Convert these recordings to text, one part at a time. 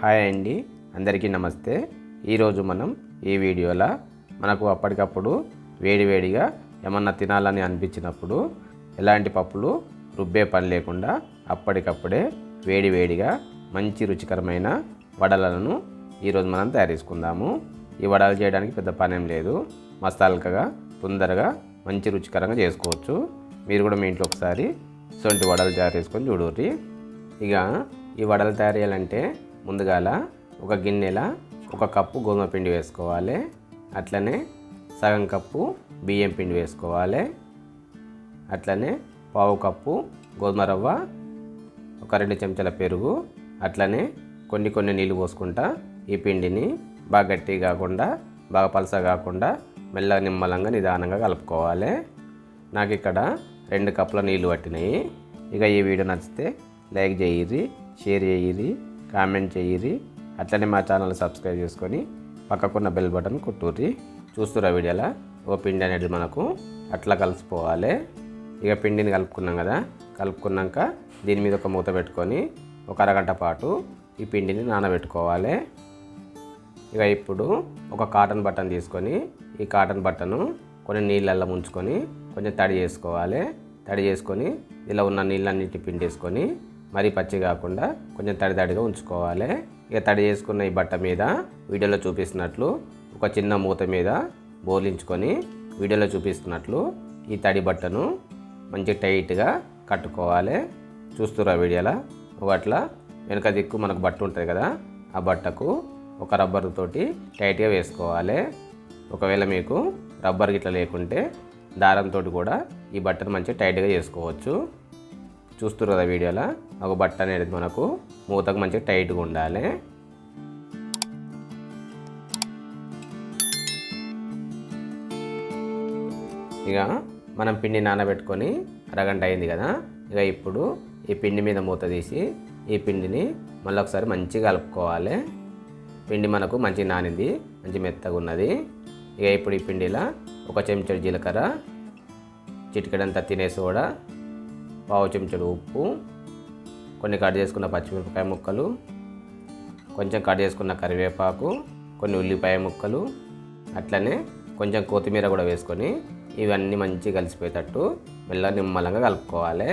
Hi అండి. అందరికీ నమస్తే. ఈరోజు మనం ఈ వీడియోలో మనకు అప్పటికప్పుడు వేడివేడిగా ఏమన్నా తినాలని అనిపించినప్పుడు ఎలాంటి పప్పులు రుబ్బే పని లేకుండా అప్పటికప్పుడే వేడివేడిగా మంచి రుచికరమైన వడలను ఈరోజు మనం తయారు చేసుకుందాము. ఈ వడలు చేయడానికి పెద్ద పనేం లేదు. మసాలకగా తొందరగా మంచి రుచికరంగా చేసుకోవచ్చు. మీరు కూడా మీ ఇంట్లో ఒకసారి సొంటి వడలు తయారు చేసుకొని చూడుర్రి ఇక ఈ వడలు తయారు చేయాలంటే ముందుగాల ఒక గిన్నెల ఒక కప్పు గోధుమ పిండి వేసుకోవాలి. అట్లనే సగం కప్పు బియ్యం పిండి వేసుకోవాలి. అట్లనే పావు కప్పు గోధుమ రవ్వ ఒక రెండు చెంచాల పెరుగు. అట్లనే కొన్ని కొన్ని నీళ్ళు పోసుకుంటా ఈ పిండిని బాగా గట్టి కాకుండా బాగా పలస కాకుండా మెల్లగా నిమ్మలంగా నిదానంగా కలుపుకోవాలి. నాకు ఇక్కడ రెండు కప్పుల నీళ్ళు పట్టినాయి. ఇక ఈ వీడియో నచ్చితే లైక్ చేయిరి షేర్ చేయిరి కామెంట్ చేయిరి. అట్లనే మా ఛానల్ సబ్స్క్రైబ్ చేసుకొని పక్కకున్న బెల్ బటన్ కొట్టుర్రి. చూస్తురా వీడియోలో? ఓ పిండి అనేది మనకు అట్లా కలిసిపోవాలి. ఇక పిండిని కలుపుకున్నాం కదా కలుపుకున్నాక దీని మీద ఒక మూత పెట్టుకొని ఒక అరగంట పాటు ఈ పిండిని నానబెట్టుకోవాలి. ఇక ఇప్పుడు ఒక కాటన్ బట్టను తీసుకొని ఈ కాటన్ బట్టను కొన్ని నీళ్ళల్లో ముంచుకొని కొంచెం తడి చేసుకోవాలి. తడి చేసుకొని ఇలా ఉన్న నీళ్ళన్నిటి పిండేసుకొని మరీ పచ్చి కాకుండా కొంచెం తడి తడిగా ఉంచుకోవాలి. ఇక తడి చేసుకున్న ఈ బట్ట మీద వీడియోలో చూపిస్తున్నట్లు ఒక చిన్న మూత మీద బోర్లించుకొని వీడియోలో చూపిస్తున్నట్లు ఈ తడి బట్టను మంచి టైట్గా కట్టుకోవాలి. చూస్తురా వీడియోలో? ఒక అట్లా వెనక దిక్కు మనకు బట్ట ఉంటుంది కదా ఆ బట్టకు ఒక రబ్బర్ తోటి టైట్గా వేసుకోవాలి. ఒకవేళ మీకు రబ్బర్ గిట్ల లేకుంటే దారంతో కూడా ఈ బట్టను మంచిగా టైట్గా చేసుకోవచ్చు. చూస్తురు కదా వీడియోలో? ఒక బట్ట అనేది మనకు మూతకు మంచిగా టైట్గా ఉండాలి. ఇక మనం పిండి నానబెట్టుకొని అరగంట అయింది కదా ఇక ఇప్పుడు ఈ పిండి మీద మూత తీసి ఈ పిండిని మళ్ళీ ఒకసారి మంచిగా కలుపుకోవాలి. పిండి మనకు మంచి నానింది మంచి మెత్తగా ఉన్నది. ఇక ఇప్పుడు ఈ పిండిలో ఒక చెంచడు జీలకర్ర చిటికడంతా తినే సోడా పావు చెంచడు ఉప్పు కొన్ని కట్ చేసుకున్న పచ్చిమిరపకాయ ముక్కలు కొంచెం కట్ చేసుకున్న కరివేపాకు కొన్ని ఉల్లిపాయ ముక్కలు అట్లనే కొంచెం కొత్తిమీర కూడా వేసుకొని ఇవన్నీ మంచిగా కలిసిపోయేటట్టు మెల్ల నిమ్మలంగా కలుపుకోవాలి.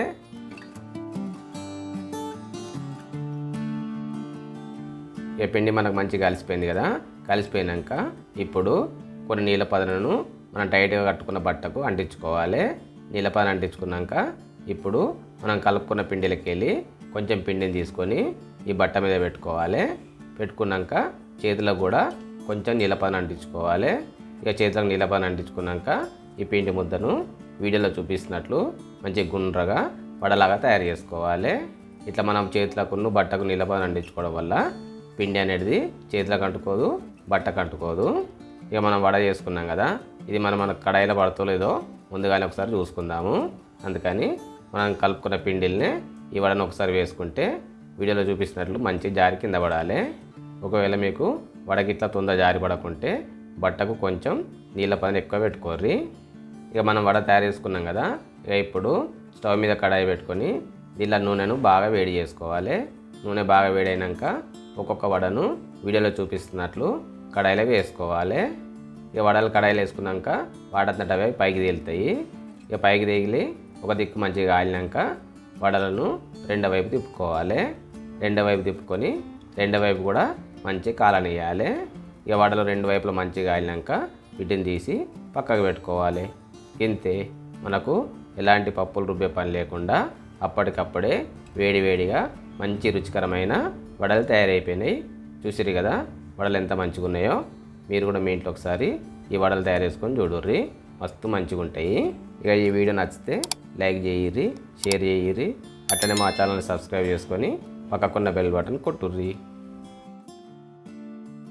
ఈ పిండి మనకు మంచిగా కలిసిపోయింది కదా? కలిసిపోయినాక ఇప్పుడు కొన్ని నీళ్ళ పదనను మనం టైట్గా కట్టుకున్న బట్టకు అంటించుకోవాలి. నీళ్ళ పదన అంటించుకున్నాక ఇప్పుడు మనం కలుపుకున్న పిండిలకి వెళ్ళి కొంచెం పిండిని తీసుకొని ఈ బట్ట మీద పెట్టుకోవాలి. పెట్టుకున్నాక చేతిలో కూడా కొంచెం నీలపాన అంటించుకోవాలి. ఇక చేతులకు నీలపాన అంటించుకున్నాక ఈ పిండి ముద్దను వీడియోలో చూపిస్తున్నట్లు మంచి గుండ్రగా వడలాగా తయారు చేసుకోవాలి. ఇట్లా మనం చేతులకు బట్టకు నీలపాన అంటించుకోవడం వల్ల పిండి అనేది చేతులకు అంటుకోదు బట్టకు అంటుకోదు ఇక మనం వడ చేసుకున్నాం కదా ఇది మనం మన కడాయిలో పడతలేదో లేదో ముందుగానే ఒకసారి చూసుకుందాము. అందుకని మనం కలుపుకున్న పిండిల్ని ఈ వడను ఒకసారి వేసుకుంటే వీడియోలో చూపిస్తున్నట్లు మంచి జారి కింద పడాలి. ఒకవేళ మీకు వడగిట్ల ఇట్లా తొందర జారి పడకుంటే బట్టకు కొంచెం నీళ్ళ పని ఎక్కువ పెట్టుకోర్రి. ఇక మనం వడ తయారు చేసుకున్నాం కదా ఇక ఇప్పుడు స్టవ్ మీద కడాయి పెట్టుకొని దీనిలో నూనెను బాగా వేడి చేసుకోవాలి. నూనె బాగా వేడైనాక ఒక్కొక్క వడను వీడియోలో చూపిస్తున్నట్లు కడాయిలో వేసుకోవాలి. ఇక వడలు కడాయిలో వేసుకున్నాక వాడంతట అవే పైకి తేలుతాయి. ఇక పైకి తేగిలి ఒక దిక్కు మంచిగా కాలినాక వడలను రెండో వైపు తిప్పుకోవాలి. రెండో వైపు తిప్పుకొని రెండో వైపు కూడా మంచి కాలనియాలి. ఇక వడలు రెండు వైపులు మంచిగా కాలినాక వీటిని తీసి పక్కకు పెట్టుకోవాలి. ఇంతే మనకు ఎలాంటి పప్పులు రుబ్బే పని లేకుండా అప్పటికప్పుడే వేడివేడిగా మంచి రుచికరమైన వడలు తయారైపోయినాయి. చూసిరు కదా వడలు ఎంత మంచిగా ఉన్నాయో? మీరు కూడా మీ ఇంట్లో ఒకసారి ఈ వడలు తయారు చేసుకొని చూడుర్రి. మస్తు మంచిగా ఉంటాయి ఇక ఈ వీడియో నచ్చితే లైక్ చేయిర్రి షేర్ చేయిర్రి అట్లనే మా ఛానల్ని సబ్స్క్రైబ్ చేసుకొని పక్కకున్న బెల్ బటన్ కొట్టుర్రి.